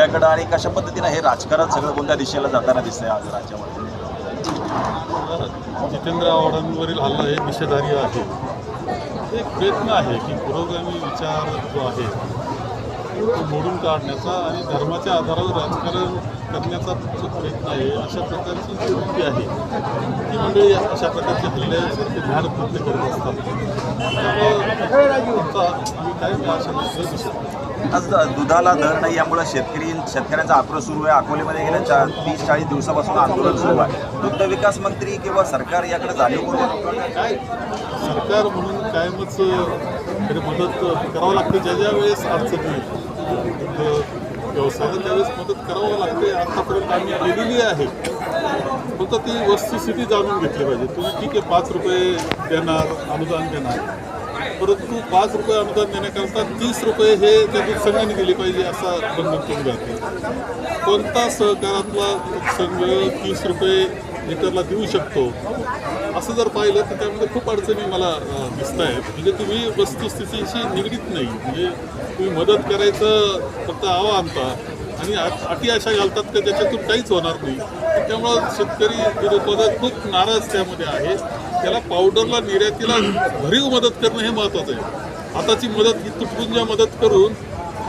आपल्याकडं आणि कशा पद्धतीनं हे राजकारण सगळं कोणत्या दिशेला जाताना दिसतंय आज राज्यामध्ये? जितेंद्र आव्हाडांवरील हल्ला हे निषेधार्ह आहे. एक प्रयत्न आहे की पुरोगामी विचार जो आहे तो मोडून काढण्याचा आणि धर्माच्या आधारावर राजकारण करण्याचा प्रयत्न आहे अशा प्रकारची जी वृत्ती आहे ती मंडळी अशा प्रकारचे हल्ल्यासारखे ध्यान कृत्य करत असतात. त्यामुळं आम्ही काय दिसत आज दुधाला दर नाही यामुळे शेतकरी शेतकऱ्यांचा आक्रोश सुरू आहे. अकोलेमध्ये गेल्या चार तीस चाळीस दिवसापासून आंदोलन सुरू आहे. दुग्ध विकास मंत्री किंवा सरकार याकडे जाणीवपूर्वक काय? सरकार म्हणून कायमच मदत करावं लागते. ज्या ज्या वेळेस अडचण व्यवसायाला त्यावेळेस मदत करावं लागते आतापर्यंत आम्ही केलेली आहे. फक्त ती वस्तुस्थिती जाणून घेतली पाहिजे. तुम्ही ठीक आहे पाच रुपये देणार अनुदान देणार. परंतु पाच रुपये अनुदान देण्याकरता तीस रुपये हे त्या संघाने दिले पाहिजे असा बंधन करून जाते कोणता सहकारातला संघ तीस रुपये इतरला देऊ शकतो. असं जर पाहिलं तर त्यामध्ये खूप अडचणी मला दिसत आहेत म्हणजे तुम्ही वस्तुस्थितीशी निगडीत नाही. म्हणजे तुम्ही मदत करायचं फक्त आवा आणता. आणि अटी अशा घालतात का त्याच्यातून काहीच होणार नाही. त्यामुळं शेतकरी दूध खूप नाराज त्यामध्ये आहे. त्याला पावडरला निर्यातीला भरीव मदत करणं हे महत्त्वाचं आहे. आताची मदत ही तुटपुंजा मदत करून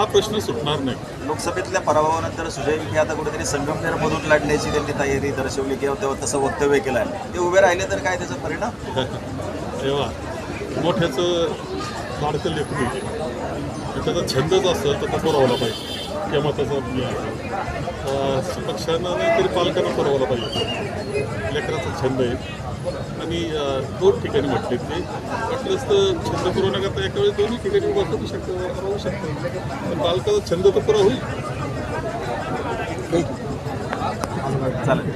हा प्रश्न सुटणार नाही. लोकसभेतल्या पराभवानंतर सुजय विखे आता कुठेतरी संगमनेरमधून लढण्याची त्यांनी तयारी दर्शवली किंवा तेव्हा तसं वक्तव्य केलं आहे ते उभे राहिले तर काय त्याचा परिणाम? तेव्हा मोठ्याचं लाडकं लेकरू त्याचा छंदच असेल तर तो पुरवला पाहिजे. किंवा त्याचा पक्षांना नाही तरी पालकांना पुरवला पाहिजे. लेकराचा छंद आहे. आणि दोन ठिकाणी म्हटले ते. वाटलंच तर छंद पुरवण्याकरता एका वेळी दोन्ही ठिकाणी उभा करू शकतो राहू शकतो. पण पालकाचा छंद तर पुरा होईल. चालेल.